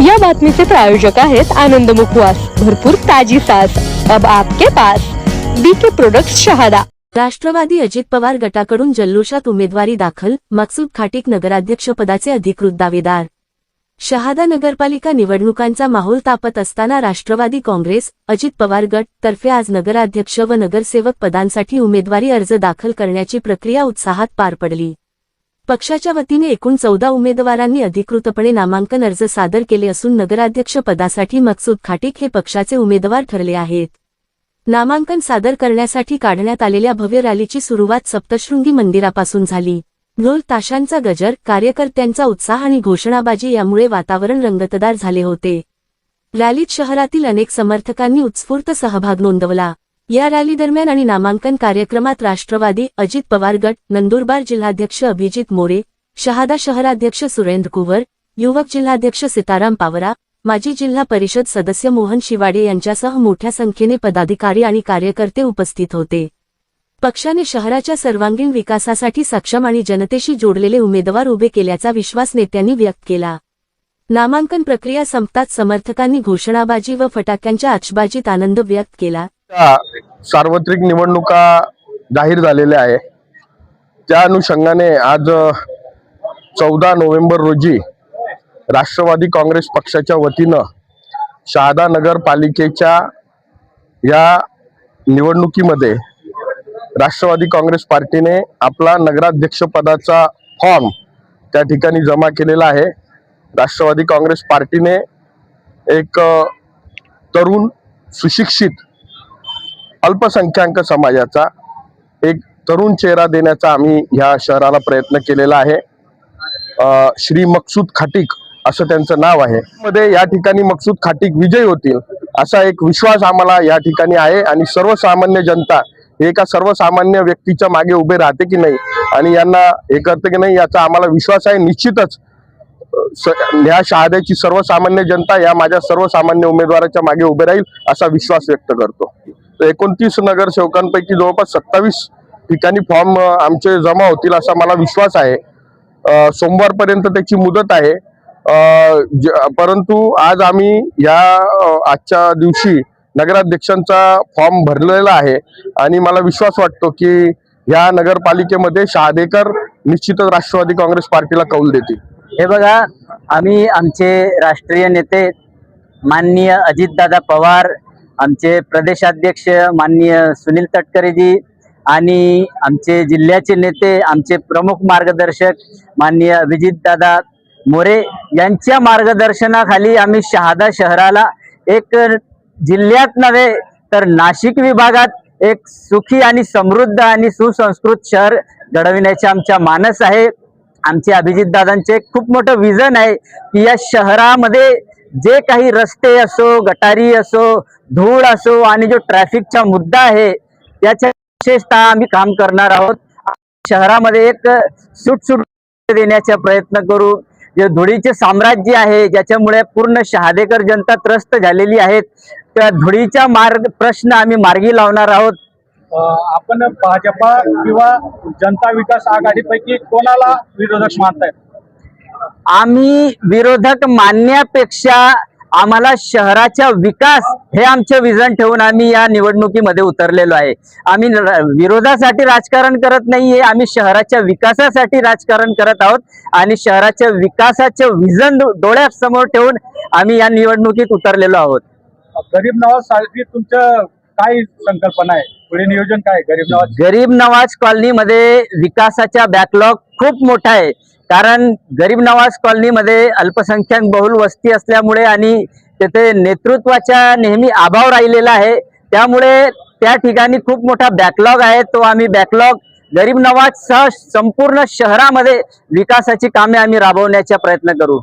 या बातमीचे प्रायोजक आहेत आनंद मुखवास. भरपूर ताजी सास अब आपके pass. BK product Shahada. Rashtrawadi Ajit Pawar गटाकडून जल्लोषात उमेदवारी दाखल मकसूद खाटीक नगराध्यक्षपदाचे अधिकृत दावेदार. शहादा नगरपालिका निवडणुकांचा माहोल तापत असताना राष्ट्रवादी काँग्रेस अजित पवार गट तर्फे आज नगराध्यक्ष व नगरसेवक पदांसाठी उमेदवारी अर्ज दाखल करण्याची प्रक्रिया उत्साहात पार पडली. पक्षाच्या वतीने एकूण चौदा उमेदवारांनी अधिकृतपणे नामांकन अर्ज सादर केले असून नगराध्यक्ष पदासाठी मकसूद खाटीक हे पक्षाचे उमेदवार ठरले आहेत. नामांकन सादर करण्यासाठी काढण्यात आलेल्या भव्य रॅलीची सुरुवात सप्तशृंगी मंदिरापासून झाली. ढोल ताशांचा गजर कार्यकर्त्यांचा उत्साह आणि घोषणाबाजी यामुळे वातावरण रंगतदार झाले होते. रॅलीत शहरातील अनेक समर्थकांनी उत्स्फूर्त सहभाग नोंदवला. या रॅली दरम्यान आणि नामांकन कार्यक्रमात राष्ट्रवादी अजित पवार गट नंदुरबार जिल्हाध्यक्ष अभिजित मोरे शहादा शहराध्यक्ष सुरेंद्र कुवर युवक जिल्हाध्यक्ष सीताराम पावरा माजी जिल्हा परिषद सदस्य मोहन शिवाडे यांच्यासह मोठ्या संख्येने पदाधिकारी आणि कार्यकर्ते उपस्थित होते. पक्षाने शहराच्या सर्वांगीण विकासासाठी सक्षम आणि जनतेशी जोडलेले उमेदवार उभे केल्याचा विश्वास नेत्यांनी व्यक्त केला. नामांकन प्रक्रिया संपताच समर्थकांनी घोषणाबाजी व फटाक्यांच्या आचबाजीत आनंद व्यक्त केला. सार्वत्रिक निवडणुका जाहीर झालेल्या आहे. त्या अनुषंगाने आज चौदा नोव्हेंबर रोजी राष्ट्रवादी काँग्रेस पक्षाच्या वतीनं शहादा नगरपालिकेच्या या निवडणुकीमध्ये राष्ट्रवादी काँग्रेस पार्टीने आपला नगराध्यक्षपदाचा फॉर्म त्या ठिकाणी जमा केलेला आहे. राष्ट्रवादी काँग्रेस पार्टीने एक तरुण सुशिक्षित अल्पसंख्याक समाजाचा एक तरुण चेहरा देण्याचा आम्ही ह्या शहराला प्रयत्न केलेला आहे. श्री मकसूद खाटीक असं त्यांचं नाव आहे. मध्ये या ठिकाणी मकसूद खाटीक विजयी होतील असा एक विश्वास आम्हाला या ठिकाणी आहे आणि सर्वसामान्य जनता हे एका सर्वसामान्य व्यक्तीच्या मागे उभे राहते की नाही आणि यांना हे करते की नाही याचा आम्हाला विश्वास आहे. निश्चितच या ह्या शहाद्याची सर्वसामान्य जनता या माझ्या सर्वसामान्य उमेदवाराच्या मागे उभे राहील असा विश्वास व्यक्त करतो. तर एकोणतीस नगरसेवकांपैकी जवळपास सत्तावीस ठिकाणी फॉर्म आमचे जमा होतील असा मला विश्वास आहे. सोमवारपर्यंत त्याची मुदत आहे. ज- परंतु आज आम्ही या आजच्या दिवशी नगराध्यक्षांचा फॉर्म भरलेला आहे आणि मला विश्वास वाटतो की या नगरपालिकेमध्ये शहादेकर निश्चितच राष्ट्रवादी काँग्रेस पार्टीला कौल देतील. हे बघा आम्ही आमचे राष्ट्रीय नेते माननीय अजितदादा पवार आमचे प्रदेशाध्यक्ष माननीय सुनील तटकरेजी आणि आमचे जिल्ह्याचे नेते आमचे प्रमुख मार्गदर्शक माननीय अभिजितदादा मोरे यांच्या मार्गदर्शनाखाली आम्ही शहादा शहराला एक जिल्ह्यात नव्हे तर नाशिक विभागात एक सुखी आणि समृद्ध आणि सुसंस्कृत शहर घडविण्याचे आमच्या मानस आहे. आमचे अभिजित दादांचे खूप मोठं विजन आहे की या शहरामध्ये जे काही रस्ते असो गटारी असो धूळ असो आणि जो ट्रॅफिकचा मुद्दा आहे याच्या विशेषतः आम्ही काम करणार आहोत. शहरामध्ये एक सुटसुट देण्याचा प्रयत्न करू. जे धुळीचे साम्राज्य आहे ज्याच्यामुळे पूर्ण शहादेकर जनता त्रस्त झालेली आहेत त्या धुळीचा मार्ग प्रश्न आम्ही मार्गी लावणार आहोत. आपण भाजपा किंवा जनता विकास आघाडीपैकी कोणाला विरोधक मानताय आम्ही विरोधक मानण्यापेक्षा आम्हाला शहराचा विकास हे आमचे विजन ठेवून आम्ही या निवडणुकीमध्ये उतरलेलो आहे. आम्ही विरोधासाठी राजकारण करत नाहीये आम्ही शहराच्या विकासासाठी राजकारण करत आहोत आणि शहराच्या विकासाचे विजन डोळ्यासमोर ठेवून आम्ही या निवडणुकीत उतरलेलो आहोत. गरीब नवाजसाठी तुमचं काय संकल्पना आहे? पुढे नियोजन काय गरीब नवाज गरीब नवाज कॉलनीमध्ये विकासाचा बॅकलॉग खूप मोठा आहे. कारण गरीब नवाज कॉलनीमध्ये अल्पसंख्याक बहुल वस्ती असल्यामुळे आणि तेथे नेतृत्वाचा नेहमी अभाव राहिलेला आहे त्यामुळे त्या ठिकाणी खूप मोठा बॅकलॉग आहे. तो आम्ही बॅकलॉग गरीब नवाज सह संपूर्ण शहरामध्ये विकासाची कामे आम्ही राबवण्याचा प्रयत्न करू.